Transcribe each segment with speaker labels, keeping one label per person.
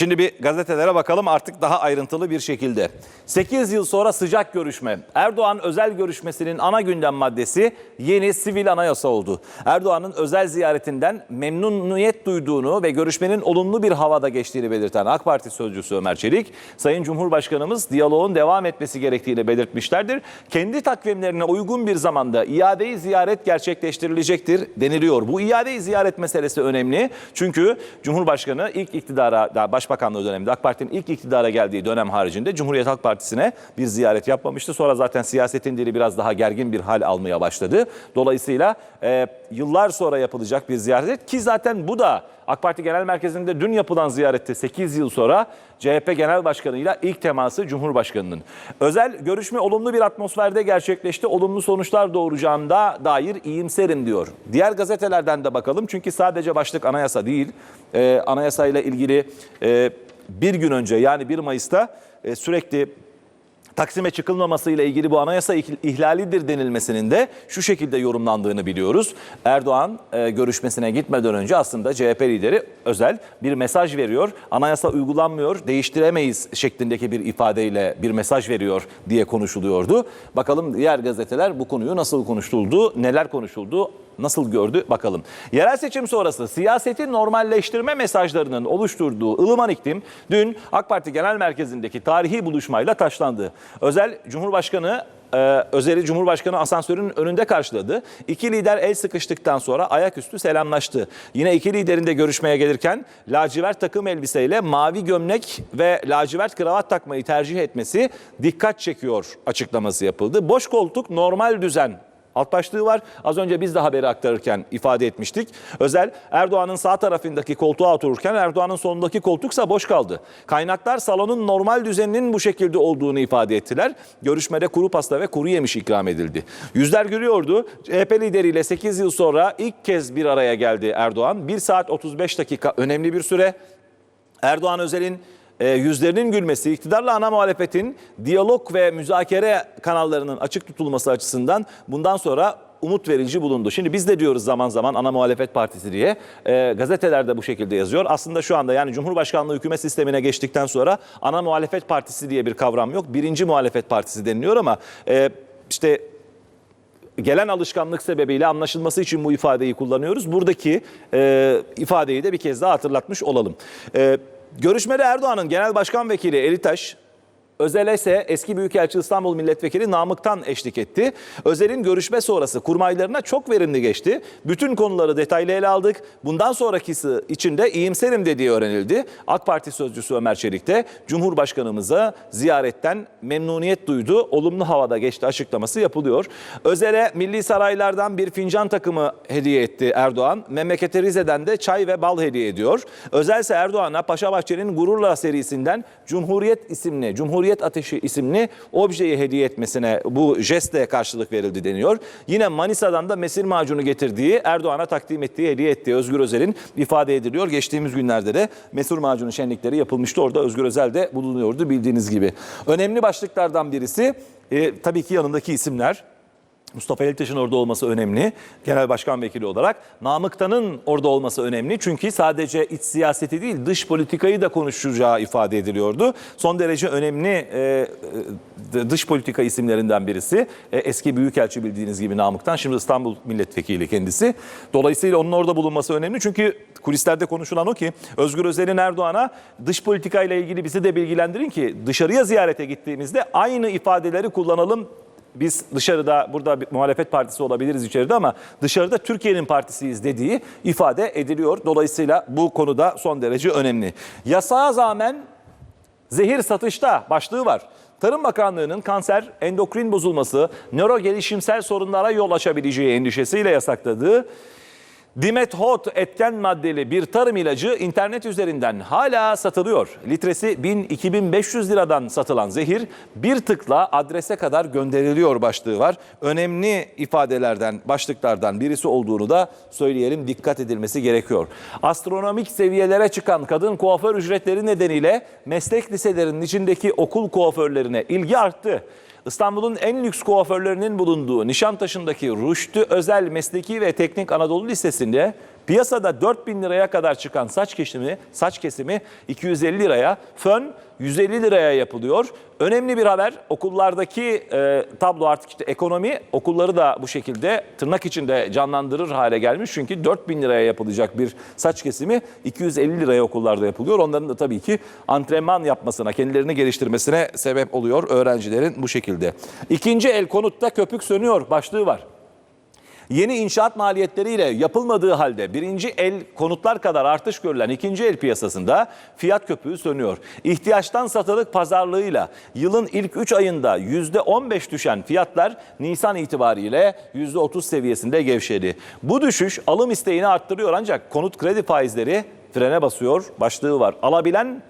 Speaker 1: Şimdi bir gazetelere bakalım artık daha ayrıntılı bir şekilde. 8 yıl sonra sıcak görüşme. Erdoğan özel görüşmesinin ana gündem maddesi yeni sivil anayasa oldu. Erdoğan'ın özel ziyaretinden memnuniyet duyduğunu ve görüşmenin olumlu bir havada geçtiğini belirten AK Parti sözcüsü Ömer Çelik, Sayın Cumhurbaşkanımız diyaloğun devam etmesi gerektiğini belirtmişlerdir. Kendi takvimlerine uygun bir zamanda iadeyi ziyaret gerçekleştirilecektir deniliyor. Bu iadeyi ziyaret meselesi önemli. Çünkü Cumhurbaşkanı ilk iktidara, daha Başbakanlığı döneminde AK Parti'nin ilk iktidara geldiği dönem haricinde Cumhuriyet Halk Partisi'ne bir ziyaret yapmamıştı. Sonra zaten siyasetin dili biraz daha gergin bir hal almaya başladı. Dolayısıyla e, yıllar sonra yapılacak bir ziyaret ki zaten bu da AK Parti Genel Merkezi'nde dün yapılan ziyarette 8 yıl sonra CHP Genel Başkanı'yla ilk teması Cumhurbaşkanı'nın. Özel görüşme olumlu bir atmosferde gerçekleşti. Olumlu sonuçlar doğuracağına dair iyimserim diyor. Diğer gazetelerden de bakalım çünkü sadece başlık anayasa değil. Ee, anayasayla ilgili e, bir gün önce yani 1 Mayıs'ta e, sürekli Taksim'e çıkılmaması ile ilgili bu anayasa ihl- ihlalidir denilmesinin de şu şekilde yorumlandığını biliyoruz. Erdoğan e, görüşmesine gitmeden önce aslında CHP lideri özel bir mesaj veriyor. Anayasa uygulanmıyor, değiştiremeyiz şeklindeki bir ifadeyle bir mesaj veriyor diye konuşuluyordu. Bakalım diğer gazeteler bu konuyu nasıl konuşuldu, neler konuşuldu, nasıl gördü bakalım. Yerel seçim sonrası siyaseti normalleştirme mesajlarının oluşturduğu ılıman iklim dün AK Parti Genel Merkezi'ndeki tarihi buluşmayla taşlandı. Özel Cumhurbaşkanı e, Özel'i Cumhurbaşkanı asansörün önünde karşıladı. İki lider el sıkıştıktan sonra ayaküstü selamlaştı. Yine iki liderin de görüşmeye gelirken lacivert takım elbiseyle mavi gömlek ve lacivert kravat takmayı tercih etmesi dikkat çekiyor açıklaması yapıldı. Boş koltuk normal düzen Alt başlığı var. Az önce biz de haberi aktarırken ifade etmiştik. Özel Erdoğan'ın sağ tarafındaki koltuğa otururken Erdoğan'ın solundaki koltuksa boş kaldı. Kaynaklar salonun normal düzeninin bu şekilde olduğunu ifade ettiler. Görüşmede kuru pasta ve kuru yemiş ikram edildi. Yüzler gülüyordu. CHP lideriyle 8 yıl sonra ilk kez bir araya geldi Erdoğan. 1 saat 35 dakika önemli bir süre. Erdoğan Özel'in e, yüzlerinin gülmesi, iktidarla ana muhalefetin diyalog ve müzakere kanallarının açık tutulması açısından bundan sonra umut verici bulundu. Şimdi biz de diyoruz zaman zaman ana muhalefet partisi diye. E, gazeteler de bu şekilde yazıyor. Aslında şu anda yani Cumhurbaşkanlığı hükümet sistemine geçtikten sonra ana muhalefet partisi diye bir kavram yok. Birinci muhalefet partisi deniliyor ama e, işte gelen alışkanlık sebebiyle anlaşılması için bu ifadeyi kullanıyoruz. Buradaki e, ifadeyi de bir kez daha hatırlatmış olalım. E, görüşmede Erdoğan'ın Genel Başkan Vekili Elitaş, Özel'e ise eski Büyükelçi İstanbul Milletvekili Namık'tan eşlik etti. Özel'in görüşme sonrası kurmaylarına çok verimli geçti. Bütün konuları detaylı ele aldık. Bundan sonrakisi için de iyimserim dediği öğrenildi. AK Parti sözcüsü Ömer Çelik de Cumhurbaşkanımıza ziyaretten memnuniyet duydu. Olumlu havada geçti açıklaması yapılıyor. Özel'e Milli Saraylardan bir fincan takımı hediye etti Erdoğan. Memleketi Rize'den de çay ve bal hediye ediyor. Özel ise Erdoğan'a Paşa Bahçe'nin Gururla serisinden Cumhuriyet isimli, Cumhuriyet Ateşi isimli objeyi hediye etmesine bu jestle karşılık verildi deniyor. Yine Manisa'dan da mesir macunu getirdiği Erdoğan'a takdim ettiği hediye ettiği Özgür Özel'in ifade ediliyor. Geçtiğimiz günlerde de mesir macunu şenlikleri yapılmıştı. Orada Özgür Özel de bulunuyordu bildiğiniz gibi. Önemli başlıklardan birisi e, tabii ki yanındaki isimler. Mustafa Eltaş'ın orada olması önemli. Genel Başkan Vekili olarak. Namıktan'ın orada olması önemli. Çünkü sadece iç siyaseti değil dış politikayı da konuşacağı ifade ediliyordu. Son derece önemli e, e, dış politika isimlerinden birisi. E, eski Büyükelçi bildiğiniz gibi Namıktan. Şimdi İstanbul Milletvekili kendisi. Dolayısıyla onun orada bulunması önemli. Çünkü kulislerde konuşulan o ki Özgür Özel'in Erdoğan'a dış politikayla ilgili bizi de bilgilendirin ki dışarıya ziyarete gittiğimizde aynı ifadeleri kullanalım biz dışarıda burada bir muhalefet partisi olabiliriz içeride ama dışarıda Türkiye'nin partisiyiz dediği ifade ediliyor. Dolayısıyla bu konuda son derece önemli. Yasağa rağmen zehir satışta başlığı var. Tarım Bakanlığı'nın kanser, endokrin bozulması, nöro gelişimsel sorunlara yol açabileceği endişesiyle yasakladığı Dimethot etken maddeli bir tarım ilacı internet üzerinden hala satılıyor. Litresi 1000-2500 liradan satılan zehir bir tıkla adrese kadar gönderiliyor başlığı var. Önemli ifadelerden, başlıklardan birisi olduğunu da söyleyelim dikkat edilmesi gerekiyor. Astronomik seviyelere çıkan kadın kuaför ücretleri nedeniyle meslek liselerinin içindeki okul kuaförlerine ilgi arttı. İstanbul'un en lüks kuaförlerinin bulunduğu Nişantaşı'ndaki Rüştü Özel Mesleki ve Teknik Anadolu Lisesi'nde Piyasada 4000 liraya kadar çıkan saç kesimi, saç kesimi 250 liraya, fön 150 liraya yapılıyor. Önemli bir haber okullardaki e, tablo artık işte ekonomi okulları da bu şekilde tırnak içinde canlandırır hale gelmiş. Çünkü 4000 liraya yapılacak bir saç kesimi 250 liraya okullarda yapılıyor. Onların da tabii ki antrenman yapmasına, kendilerini geliştirmesine sebep oluyor öğrencilerin bu şekilde. İkinci el konutta köpük sönüyor başlığı var. Yeni inşaat maliyetleriyle yapılmadığı halde birinci el konutlar kadar artış görülen ikinci el piyasasında fiyat köpüğü sönüyor. İhtiyaçtan satılık pazarlığıyla yılın ilk 3 ayında %15 düşen fiyatlar Nisan itibariyle %30 seviyesinde gevşedi. Bu düşüş alım isteğini arttırıyor ancak konut kredi faizleri frene basıyor başlığı var. Alabilen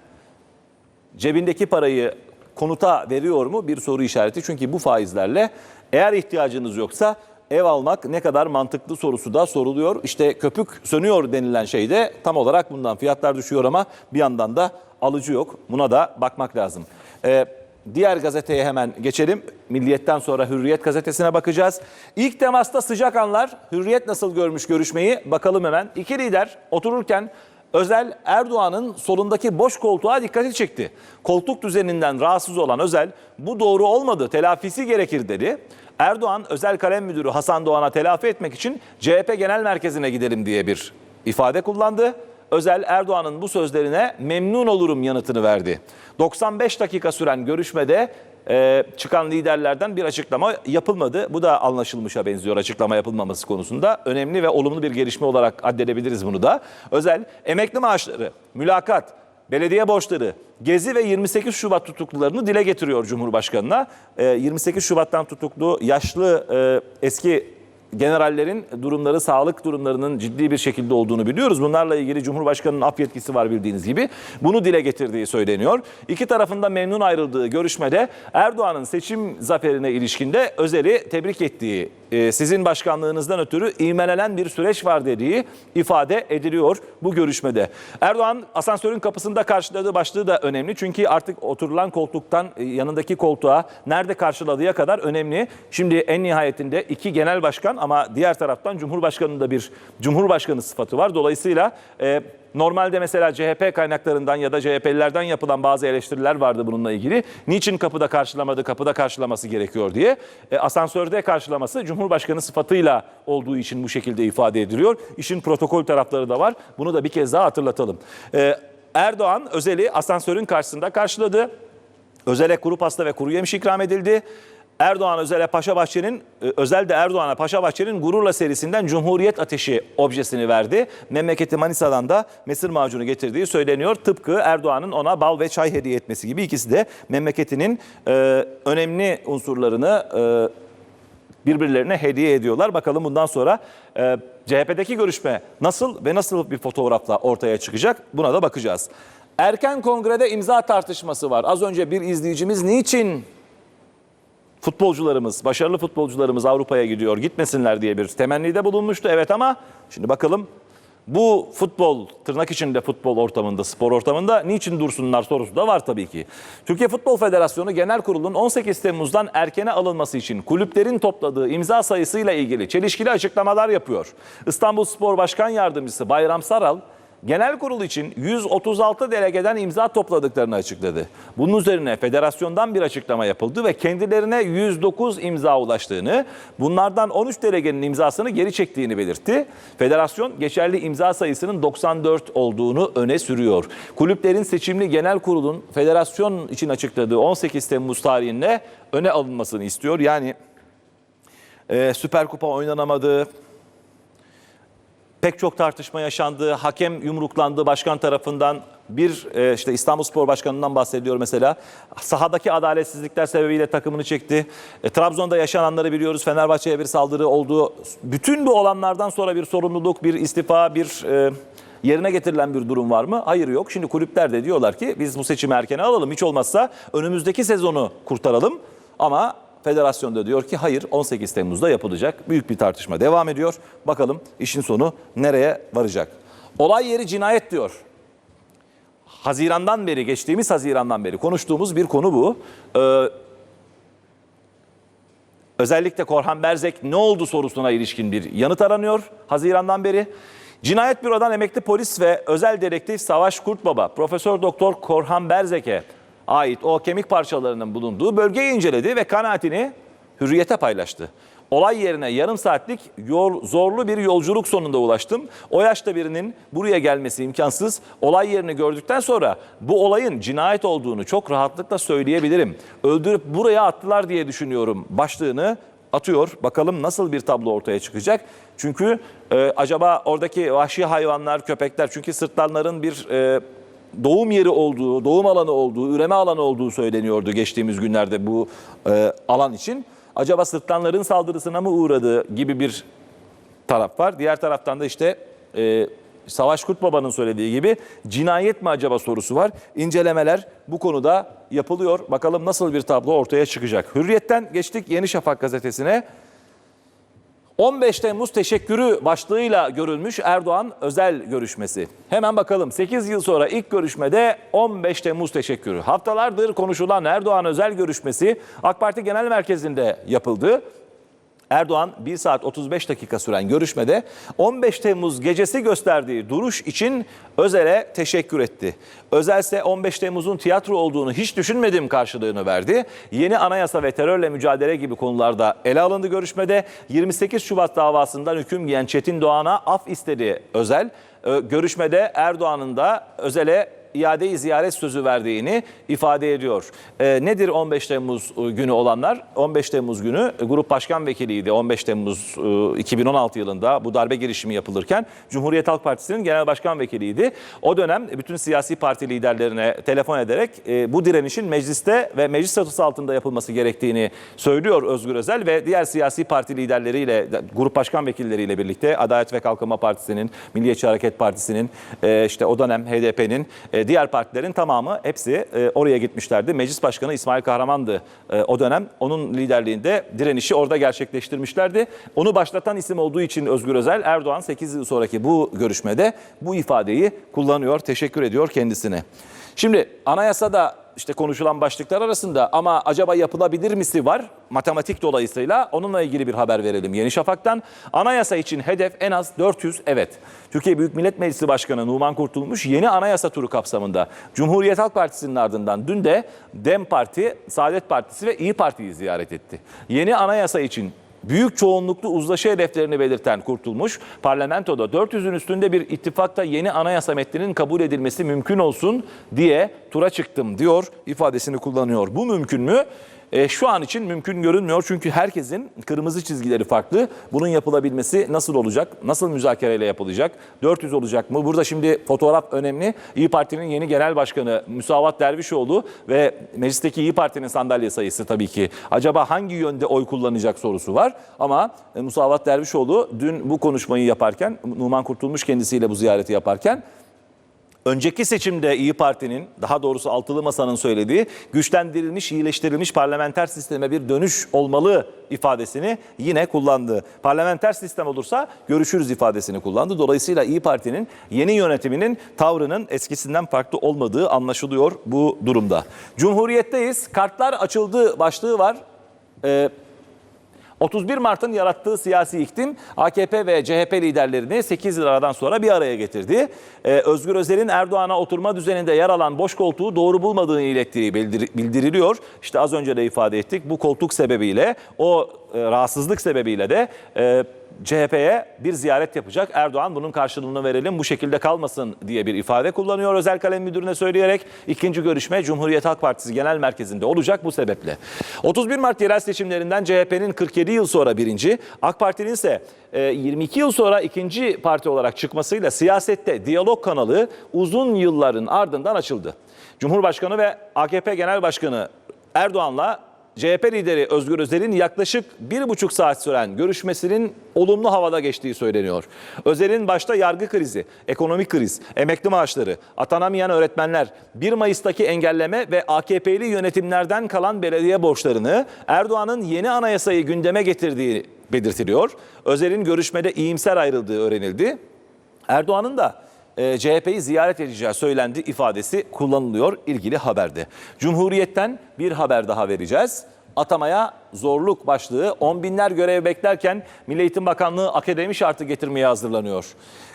Speaker 1: cebindeki parayı konuta veriyor mu bir soru işareti. Çünkü bu faizlerle eğer ihtiyacınız yoksa ev almak ne kadar mantıklı sorusu da soruluyor. İşte köpük sönüyor denilen şey de tam olarak bundan. Fiyatlar düşüyor ama bir yandan da alıcı yok. Buna da bakmak lazım. Ee, diğer gazeteye hemen geçelim. Milliyetten sonra Hürriyet gazetesine bakacağız. İlk temasta sıcak anlar. Hürriyet nasıl görmüş görüşmeyi bakalım hemen. İki lider otururken Özel Erdoğan'ın solundaki boş koltuğa dikkati çekti. Koltuk düzeninden rahatsız olan Özel bu doğru olmadı telafisi gerekir dedi. Erdoğan özel kalem müdürü Hasan Doğan'a telafi etmek için CHP genel merkezine gidelim diye bir ifade kullandı. Özel Erdoğan'ın bu sözlerine memnun olurum yanıtını verdi. 95 dakika süren görüşmede e, çıkan liderlerden bir açıklama yapılmadı. Bu da anlaşılmışa benziyor açıklama yapılmaması konusunda. Önemli ve olumlu bir gelişme olarak addedebiliriz bunu da. Özel emekli maaşları, mülakat, belediye borçları, Gezi ve 28 Şubat tutuklularını dile getiriyor Cumhurbaşkanı'na. E, 28 Şubat'tan tutuklu yaşlı e, eski generallerin durumları, sağlık durumlarının ciddi bir şekilde olduğunu biliyoruz. Bunlarla ilgili Cumhurbaşkanı'nın af yetkisi var bildiğiniz gibi. Bunu dile getirdiği söyleniyor. İki tarafında memnun ayrıldığı görüşmede Erdoğan'ın seçim zaferine ilişkinde Özel'i tebrik ettiği, e, sizin başkanlığınızdan ötürü ivmelenen bir süreç var dediği ifade ediliyor bu görüşmede. Erdoğan asansörün kapısında karşıladığı başlığı da önemli. Çünkü artık oturulan koltuktan e, yanındaki koltuğa nerede karşıladığı kadar önemli. Şimdi en nihayetinde iki genel başkan ama diğer taraftan Cumhurbaşkanı'nın da bir Cumhurbaşkanı sıfatı var. Dolayısıyla e, normalde mesela CHP kaynaklarından ya da CHP'lilerden yapılan bazı eleştiriler vardı bununla ilgili. Niçin kapıda karşılamadı, kapıda karşılaması gerekiyor diye. E, asansörde karşılaması Cumhurbaşkanı sıfatıyla olduğu için bu şekilde ifade ediliyor. İşin protokol tarafları da var. Bunu da bir kez daha hatırlatalım. E, Erdoğan Özel'i asansörün karşısında karşıladı. Özel'e kuru pasta ve kuru yemiş ikram edildi. Erdoğan Özel'e Paşa Bahçe'nin, e, Özel de Erdoğan'a Paşa Bahçe'nin Gururla serisinden Cumhuriyet Ateşi objesini verdi. Memleketi Manisa'dan da mesir macunu getirdiği söyleniyor. Tıpkı Erdoğan'ın ona bal ve çay hediye etmesi gibi ikisi de memleketinin e, önemli unsurlarını e, birbirlerine hediye ediyorlar. Bakalım bundan sonra e, CHP'deki görüşme nasıl ve nasıl bir fotoğrafla ortaya çıkacak buna da bakacağız. Erken kongrede imza tartışması var. Az önce bir izleyicimiz niçin futbolcularımız, başarılı futbolcularımız Avrupa'ya gidiyor gitmesinler diye bir temennide bulunmuştu. Evet ama şimdi bakalım bu futbol, tırnak içinde futbol ortamında, spor ortamında niçin dursunlar sorusu da var tabii ki. Türkiye Futbol Federasyonu Genel Kurulu'nun 18 Temmuz'dan erkene alınması için kulüplerin topladığı imza sayısıyla ilgili çelişkili açıklamalar yapıyor. İstanbul Spor Başkan Yardımcısı Bayram Saral, Genel kurul için 136 delegeden imza topladıklarını açıkladı. Bunun üzerine federasyondan bir açıklama yapıldı ve kendilerine 109 imza ulaştığını, bunlardan 13 delegenin imzasını geri çektiğini belirtti. Federasyon geçerli imza sayısının 94 olduğunu öne sürüyor. Kulüplerin seçimli genel kurulun federasyon için açıkladığı 18 Temmuz tarihinde öne alınmasını istiyor. Yani e, Süper Kupa oynanamadı, pek çok tartışma yaşandı. Hakem yumruklandı başkan tarafından. Bir e, işte İstanbulspor Başkanı'ndan bahsediyor mesela. Sahadaki adaletsizlikler sebebiyle takımını çekti. E, Trabzon'da yaşananları biliyoruz. Fenerbahçe'ye bir saldırı oldu. Bütün bu olanlardan sonra bir sorumluluk, bir istifa, bir e, yerine getirilen bir durum var mı? Hayır yok. Şimdi kulüpler de diyorlar ki biz bu seçimi erkene alalım. Hiç olmazsa önümüzdeki sezonu kurtaralım. Ama Federasyon da diyor ki hayır 18 Temmuz'da yapılacak. Büyük bir tartışma devam ediyor. Bakalım işin sonu nereye varacak? Olay yeri cinayet diyor. Hazirandan beri, geçtiğimiz Hazirandan beri konuştuğumuz bir konu bu. Ee, özellikle Korhan Berzek ne oldu sorusuna ilişkin bir yanıt aranıyor Hazirandan beri. Cinayet Büro'dan emekli polis ve özel dedektif Savaş Kurtbaba, Profesör Doktor Korhan Berzek'e ait o kemik parçalarının bulunduğu bölgeyi inceledi ve kanaatini hürriyete paylaştı. Olay yerine yarım saatlik yol, zorlu bir yolculuk sonunda ulaştım. O yaşta birinin buraya gelmesi imkansız. Olay yerini gördükten sonra bu olayın cinayet olduğunu çok rahatlıkla söyleyebilirim. Öldürüp buraya attılar diye düşünüyorum başlığını atıyor. Bakalım nasıl bir tablo ortaya çıkacak. Çünkü e, acaba oradaki vahşi hayvanlar, köpekler çünkü sırtlanların bir e, doğum yeri olduğu, doğum alanı olduğu, üreme alanı olduğu söyleniyordu geçtiğimiz günlerde bu e, alan için. Acaba sırtlanların saldırısına mı uğradı gibi bir taraf var. Diğer taraftan da işte e, Savaş Kurtbaba'nın söylediği gibi cinayet mi acaba sorusu var. İncelemeler bu konuda yapılıyor. Bakalım nasıl bir tablo ortaya çıkacak. Hürriyetten geçtik Yeni Şafak gazetesine. 15 Temmuz teşekkürü başlığıyla görülmüş Erdoğan özel görüşmesi. Hemen bakalım 8 yıl sonra ilk görüşmede 15 Temmuz teşekkürü. Haftalardır konuşulan Erdoğan özel görüşmesi AK Parti Genel Merkezi'nde yapıldı. Erdoğan 1 saat 35 dakika süren görüşmede 15 Temmuz gecesi gösterdiği duruş için Özel'e teşekkür etti. Özel ise 15 Temmuz'un tiyatro olduğunu hiç düşünmedim karşılığını verdi. Yeni anayasa ve terörle mücadele gibi konularda ele alındı görüşmede. 28 Şubat davasından hüküm giyen Çetin Doğan'a af istedi Özel. Ee, Görüşmede Erdoğan'ın da Özel'e iade-i ziyaret sözü verdiğini ifade ediyor. Ee, nedir 15 Temmuz e, günü olanlar? 15 Temmuz günü e, Grup Başkan Vekiliydi 15 Temmuz e, 2016 yılında bu darbe girişimi yapılırken Cumhuriyet Halk Partisi'nin Genel Başkan Vekiliydi. O dönem bütün siyasi parti liderlerine telefon ederek e, bu direnişin mecliste ve meclis statüsü altında yapılması gerektiğini söylüyor Özgür Özel ve diğer siyasi parti liderleriyle, grup başkan vekilleriyle birlikte Adalet ve Kalkınma Partisi'nin, Milliyetçi Hareket Partisi'nin, e, işte o dönem HDP'nin, e, diğer partilerin tamamı hepsi e, oraya gitmişlerdi. Meclis Başkanı İsmail Kahraman'dı e, o dönem. Onun liderliğinde direnişi orada gerçekleştirmişlerdi. Onu başlatan isim olduğu için Özgür Özel, Erdoğan 8 yıl sonraki bu görüşmede bu ifadeyi kullanıyor. Teşekkür ediyor kendisine. Şimdi anayasada işte konuşulan başlıklar arasında ama acaba yapılabilir misi var matematik dolayısıyla onunla ilgili bir haber verelim Yeni Şafak'tan. Anayasa için hedef en az 400 evet. Türkiye Büyük Millet Meclisi Başkanı Numan Kurtulmuş yeni anayasa turu kapsamında Cumhuriyet Halk Partisi'nin ardından dün de DEM Parti, Saadet Partisi ve İyi Parti'yi ziyaret etti. Yeni anayasa için büyük çoğunluklu uzlaşı hedeflerini belirten Kurtulmuş, parlamentoda 400'ün üstünde bir ittifakta yeni anayasa metninin kabul edilmesi mümkün olsun diye tura çıktım diyor ifadesini kullanıyor. Bu mümkün mü? E, şu an için mümkün görünmüyor çünkü herkesin kırmızı çizgileri farklı. Bunun yapılabilmesi nasıl olacak? Nasıl müzakereyle yapılacak? 400 olacak mı? Burada şimdi fotoğraf önemli. İyi Parti'nin yeni genel başkanı Müsavat Dervişoğlu ve meclisteki İyi Parti'nin sandalye sayısı tabii ki. Acaba hangi yönde oy kullanacak sorusu var. Ama e, Musavat Dervişoğlu dün bu konuşmayı yaparken, Numan Kurtulmuş kendisiyle bu ziyareti yaparken Önceki seçimde İyi Parti'nin, daha doğrusu Altılı Masa'nın söylediği güçlendirilmiş, iyileştirilmiş parlamenter sisteme bir dönüş olmalı ifadesini yine kullandı. Parlamenter sistem olursa görüşürüz ifadesini kullandı. Dolayısıyla İyi Parti'nin yeni yönetiminin tavrının eskisinden farklı olmadığı anlaşılıyor bu durumda. Cumhuriyetteyiz, kartlar açıldı başlığı var. Ee, 31 Mart'ın yarattığı siyasi iklim AKP ve CHP liderlerini 8 yıl aradan sonra bir araya getirdi. Ee, Özgür Özel'in Erdoğan'a oturma düzeninde yer alan boş koltuğu doğru bulmadığını ilettiği bildir- bildiriliyor. İşte az önce de ifade ettik bu koltuk sebebiyle o e, rahatsızlık sebebiyle de e, CHP'ye bir ziyaret yapacak. Erdoğan bunun karşılığını verelim bu şekilde kalmasın diye bir ifade kullanıyor özel kalem müdürüne söyleyerek. ikinci görüşme Cumhuriyet Halk Partisi Genel Merkezi'nde olacak bu sebeple. 31 Mart yerel seçimlerinden CHP'nin 47 yıl sonra birinci, AK Parti'nin ise e, 22 yıl sonra ikinci parti olarak çıkmasıyla siyasette diyalog kanalı uzun yılların ardından açıldı. Cumhurbaşkanı ve AKP Genel Başkanı Erdoğan'la CHP lideri Özgür Özel'in yaklaşık bir buçuk saat süren görüşmesinin olumlu havada geçtiği söyleniyor. Özel'in başta yargı krizi, ekonomik kriz, emekli maaşları, atanamayan öğretmenler, 1 Mayıs'taki engelleme ve AKP'li yönetimlerden kalan belediye borçlarını Erdoğan'ın yeni anayasayı gündeme getirdiği belirtiliyor. Özel'in görüşmede iyimser ayrıldığı öğrenildi. Erdoğan'ın da e, CHP'yi ziyaret edeceği söylendi ifadesi kullanılıyor ilgili haberde. Cumhuriyet'ten bir haber daha vereceğiz. atamaya zorluk başlığı. On binler görev beklerken Milli Eğitim Bakanlığı akademi şartı getirmeye hazırlanıyor.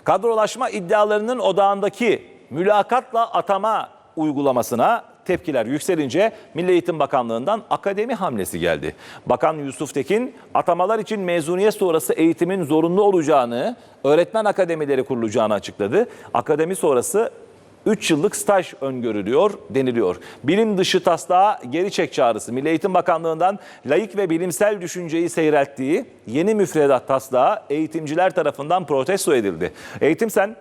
Speaker 1: Kadrolaşma iddialarının odağındaki mülakatla atama uygulamasına tepkiler yükselince Milli Eğitim Bakanlığı'ndan akademi hamlesi geldi. Bakan Yusuf Tekin atamalar için mezuniyet sonrası eğitimin zorunlu olacağını, öğretmen akademileri kurulacağını açıkladı. Akademi sonrası 3 yıllık staj öngörülüyor deniliyor. Bilim dışı taslağa geri çek çağrısı Milli Eğitim Bakanlığı'ndan layık ve bilimsel düşünceyi seyrelttiği yeni müfredat taslağı eğitimciler tarafından protesto edildi. Eğitim Sen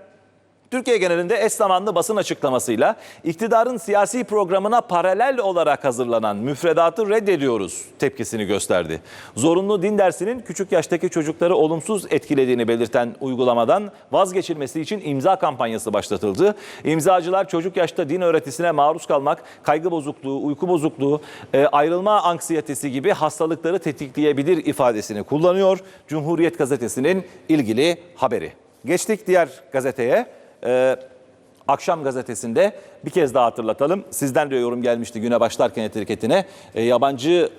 Speaker 1: Türkiye genelinde eş zamanlı basın açıklamasıyla iktidarın siyasi programına paralel olarak hazırlanan müfredatı reddediyoruz tepkisini gösterdi. Zorunlu din dersinin küçük yaştaki çocukları olumsuz etkilediğini belirten uygulamadan vazgeçilmesi için imza kampanyası başlatıldı. İmzacılar çocuk yaşta din öğretisine maruz kalmak, kaygı bozukluğu, uyku bozukluğu, e, ayrılma anksiyetesi gibi hastalıkları tetikleyebilir ifadesini kullanıyor. Cumhuriyet gazetesinin ilgili haberi. Geçtik diğer gazeteye. Ee, Akşam gazetesinde bir kez daha hatırlatalım. Sizden de yorum gelmişti güne başlarken etiketine. Ee, yabancı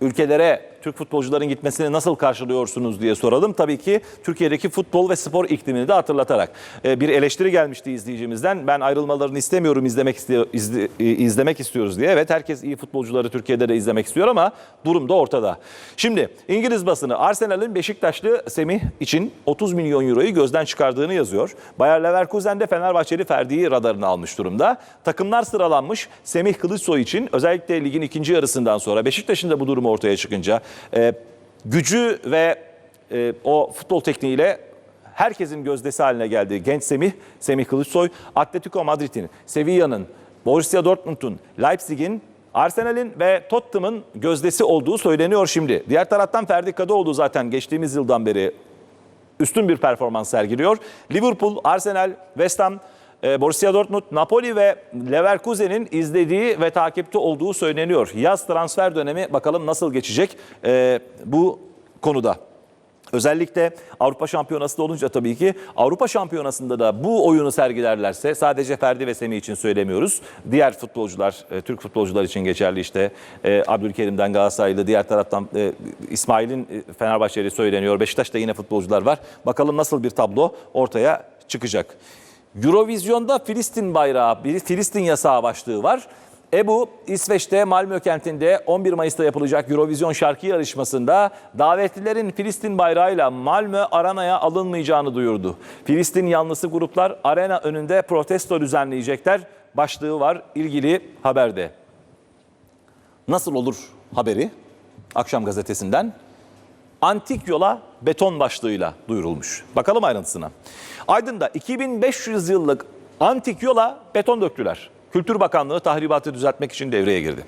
Speaker 1: ülkelere Türk futbolcuların gitmesini nasıl karşılıyorsunuz diye soralım. Tabii ki Türkiye'deki futbol ve spor iklimini de hatırlatarak. Ee, bir eleştiri gelmişti izleyicimizden. Ben ayrılmalarını istemiyorum, izlemek istiyor, izle- izlemek istiyoruz diye. Evet herkes iyi futbolcuları Türkiye'de de izlemek istiyor ama durum da ortada. Şimdi İngiliz basını Arsenal'in Beşiktaşlı Semih için 30 milyon euroyu gözden çıkardığını yazıyor. Bayer Leverkusen de Fenerbahçeli Ferdi'yi radarına almış durumda. Takımlar sıralanmış. Semih Kılıçsoy için özellikle ligin ikinci yarısından sonra Beşiktaş'ın da bu durumu ortaya çıkınca e, gücü ve e, o futbol tekniğiyle herkesin gözdesi haline geldiği genç Semih, Semih Kılıçsoy, Atletico Madrid'in, Sevilla'nın, Borussia Dortmund'un, Leipzig'in, Arsenal'in ve Tottenham'ın gözdesi olduğu söyleniyor şimdi. Diğer taraftan Ferdi Kadıoğlu zaten geçtiğimiz yıldan beri üstün bir performans sergiliyor. Liverpool, Arsenal, West Ham, Borussia Dortmund, Napoli ve Leverkusen'in izlediği ve takipte olduğu söyleniyor. Yaz transfer dönemi bakalım nasıl geçecek e, bu konuda. Özellikle Avrupa Şampiyonası da olunca tabii ki Avrupa Şampiyonası'nda da bu oyunu sergilerlerse sadece Ferdi ve Semih için söylemiyoruz. Diğer futbolcular, e, Türk futbolcular için geçerli işte e, Abdülkerim'den Galatasaraylı, diğer taraftan e, İsmail'in Fenerbahçeli söyleniyor. Beşiktaş'ta yine futbolcular var. Bakalım nasıl bir tablo ortaya çıkacak. Eurovizyonda Filistin bayrağı, bir Filistin yasağı başlığı var. Ebu İsveç'te Malmö kentinde 11 Mayıs'ta yapılacak Eurovision şarkı yarışmasında davetlilerin Filistin bayrağıyla Malmö arenaya alınmayacağını duyurdu. Filistin yanlısı gruplar arena önünde protesto düzenleyecekler başlığı var ilgili haberde. Nasıl olur haberi? Akşam gazetesinden antik yola beton başlığıyla duyurulmuş. Bakalım ayrıntısına. Aydın'da 2500 yıllık antik yola beton döktüler. Kültür Bakanlığı tahribatı düzeltmek için devreye girdi.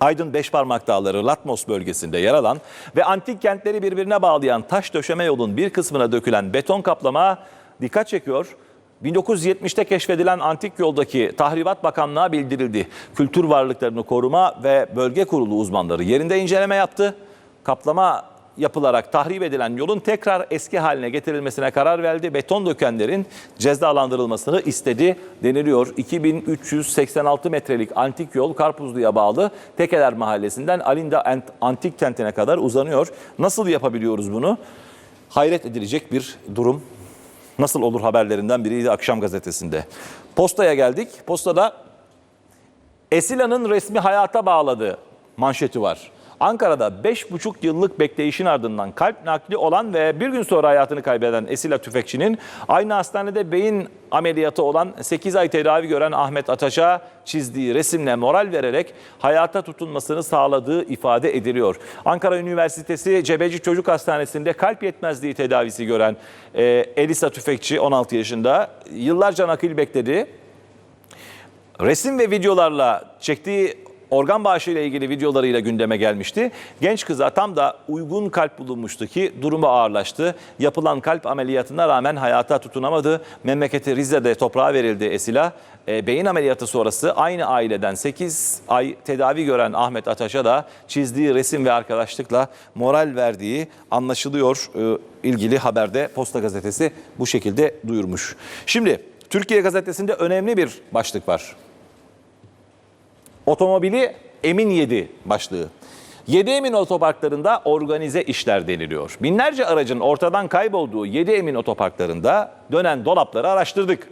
Speaker 1: Aydın Beşparmak Dağları Latmos bölgesinde yer alan ve antik kentleri birbirine bağlayan taş döşeme yolun bir kısmına dökülen beton kaplama dikkat çekiyor. 1970'te keşfedilen antik yoldaki tahribat bakanlığa bildirildi. Kültür varlıklarını koruma ve bölge kurulu uzmanları yerinde inceleme yaptı. Kaplama yapılarak tahrip edilen yolun tekrar eski haline getirilmesine karar verdi. Beton dökenlerin cezalandırılmasını istedi deniliyor. 2386 metrelik antik yol Karpuzlu'ya bağlı Tekeler Mahallesi'nden Alinda Ant- Antik Kenti'ne kadar uzanıyor. Nasıl yapabiliyoruz bunu? Hayret edilecek bir durum. Nasıl olur haberlerinden biriydi akşam gazetesinde. Postaya geldik. Postada Esila'nın resmi hayata bağladığı manşeti var. Ankara'da 5,5 yıllık bekleyişin ardından kalp nakli olan ve bir gün sonra hayatını kaybeden Esila Tüfekçi'nin aynı hastanede beyin ameliyatı olan 8 ay tedavi gören Ahmet Ataş'a çizdiği resimle moral vererek hayata tutunmasını sağladığı ifade ediliyor. Ankara Üniversitesi Cebeci Çocuk Hastanesi'nde kalp yetmezliği tedavisi gören e, Elisa Tüfekçi 16 yaşında yıllarca nakil bekledi resim ve videolarla çektiği organ bağışı ile ilgili videolarıyla gündeme gelmişti. Genç kıza tam da uygun kalp bulunmuştu ki durumu ağırlaştı. Yapılan kalp ameliyatına rağmen hayata tutunamadı. Memleketi Rize'de toprağa verildi Esila. E, beyin ameliyatı sonrası aynı aileden 8 ay tedavi gören Ahmet Ataş'a da çizdiği resim ve arkadaşlıkla moral verdiği anlaşılıyor. E, ilgili haberde Posta Gazetesi bu şekilde duyurmuş. Şimdi Türkiye Gazetesi'nde önemli bir başlık var. Otomobili Emin yedi başlığı. 7 Emin otoparklarında organize işler deniliyor. Binlerce aracın ortadan kaybolduğu 7 Emin otoparklarında dönen dolapları araştırdık.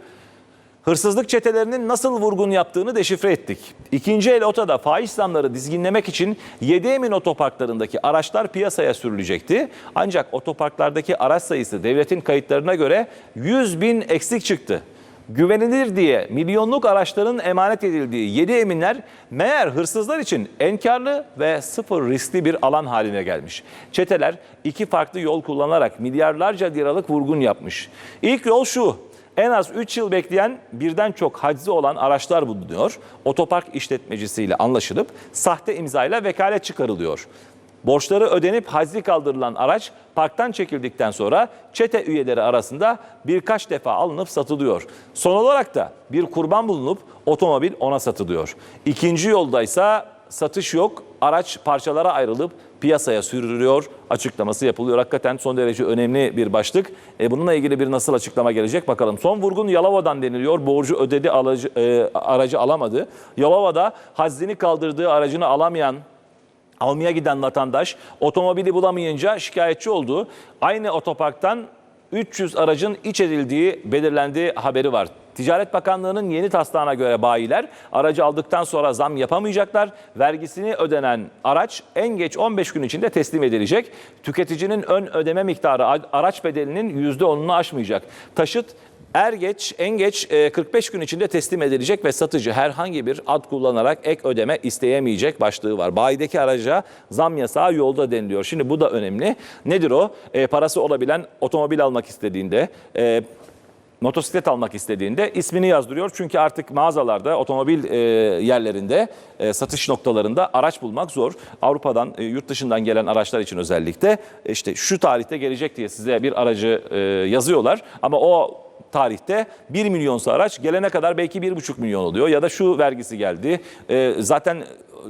Speaker 1: Hırsızlık çetelerinin nasıl vurgun yaptığını deşifre ettik. İkinci el otoda faiz zamları dizginlemek için 7 Emin otoparklarındaki araçlar piyasaya sürülecekti. Ancak otoparklardaki araç sayısı devletin kayıtlarına göre 100 bin eksik çıktı. Güvenilir diye milyonluk araçların emanet edildiği 7 Eminler meğer hırsızlar için enkarlı ve sıfır riskli bir alan haline gelmiş. Çeteler iki farklı yol kullanarak milyarlarca liralık vurgun yapmış. İlk yol şu. En az 3 yıl bekleyen birden çok haczi olan araçlar bulunuyor. Otopark işletmecisiyle anlaşılıp sahte imzayla vekalet çıkarılıyor. Borçları ödenip haczi kaldırılan araç parktan çekildikten sonra çete üyeleri arasında birkaç defa alınıp satılıyor. Son olarak da bir kurban bulunup otomobil ona satılıyor. İkinci yolda ise satış yok, araç parçalara ayrılıp piyasaya sürülüyor açıklaması yapılıyor. Hakikaten son derece önemli bir başlık. E, bununla ilgili bir nasıl açıklama gelecek bakalım. Son vurgun Yalova'dan deniliyor. Borcu ödedi, alıcı, e, aracı alamadı. Yalova'da hazzini kaldırdığı aracını alamayan almaya giden vatandaş otomobili bulamayınca şikayetçi oldu. Aynı otoparktan 300 aracın iç edildiği belirlendiği haberi var. Ticaret Bakanlığı'nın yeni taslağına göre bayiler aracı aldıktan sonra zam yapamayacaklar. Vergisini ödenen araç en geç 15 gün içinde teslim edilecek. Tüketicinin ön ödeme miktarı araç bedelinin %10'unu aşmayacak. Taşıt Er geç, en geç e, 45 gün içinde teslim edilecek ve satıcı herhangi bir ad kullanarak ek ödeme isteyemeyecek başlığı var. Bayideki araca zam yasağı yolda deniliyor. Şimdi bu da önemli. Nedir o? E, parası olabilen otomobil almak istediğinde, e, motosiklet almak istediğinde ismini yazdırıyor. Çünkü artık mağazalarda, otomobil e, yerlerinde, e, satış noktalarında araç bulmak zor. Avrupa'dan, e, yurt dışından gelen araçlar için özellikle e, işte şu tarihte gelecek diye size bir aracı e, yazıyorlar. Ama o tarihte 1 milyonsa araç gelene kadar belki 1,5 milyon oluyor. Ya da şu vergisi geldi. E, zaten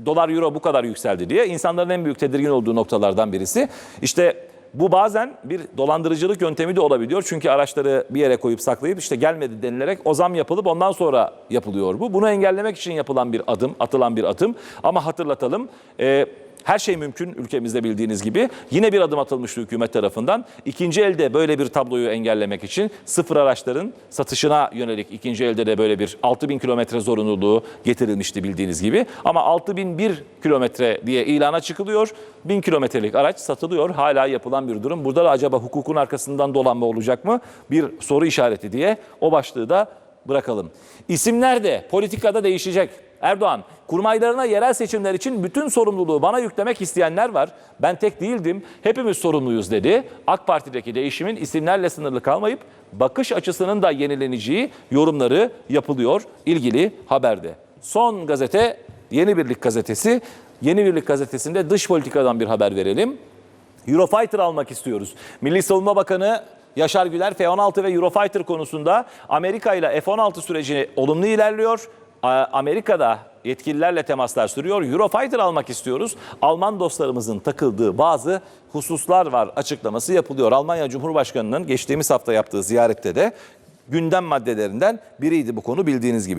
Speaker 1: dolar euro bu kadar yükseldi diye insanların en büyük tedirgin olduğu noktalardan birisi. İşte bu bazen bir dolandırıcılık yöntemi de olabiliyor. Çünkü araçları bir yere koyup saklayıp işte gelmedi denilerek o zam yapılıp ondan sonra yapılıyor bu. Bunu engellemek için yapılan bir adım, atılan bir adım. Ama hatırlatalım e, her şey mümkün ülkemizde bildiğiniz gibi. Yine bir adım atılmıştı hükümet tarafından. İkinci elde böyle bir tabloyu engellemek için sıfır araçların satışına yönelik ikinci elde de böyle bir 6000 kilometre zorunluluğu getirilmişti bildiğiniz gibi. Ama 6001 kilometre diye ilana çıkılıyor. 1000 kilometrelik araç satılıyor. Hala yapılan bir durum. Burada da acaba hukukun arkasından dolanma olacak mı? Bir soru işareti diye o başlığı da bırakalım. İsimler de politikada değişecek. Erdoğan, kurmaylarına yerel seçimler için bütün sorumluluğu bana yüklemek isteyenler var. Ben tek değildim, hepimiz sorumluyuz dedi. AK Parti'deki değişimin isimlerle sınırlı kalmayıp bakış açısının da yenileneceği yorumları yapılıyor ilgili haberde. Son gazete Yeni Birlik gazetesi. Yeni Birlik gazetesinde dış politikadan bir haber verelim. Eurofighter almak istiyoruz. Milli Savunma Bakanı Yaşar Güler F-16 ve Eurofighter konusunda Amerika ile F-16 süreci olumlu ilerliyor. Amerika'da yetkililerle temaslar sürüyor. Eurofighter almak istiyoruz. Alman dostlarımızın takıldığı bazı hususlar var açıklaması yapılıyor. Almanya Cumhurbaşkanı'nın geçtiğimiz hafta yaptığı ziyarette de gündem maddelerinden biriydi bu konu bildiğiniz gibi.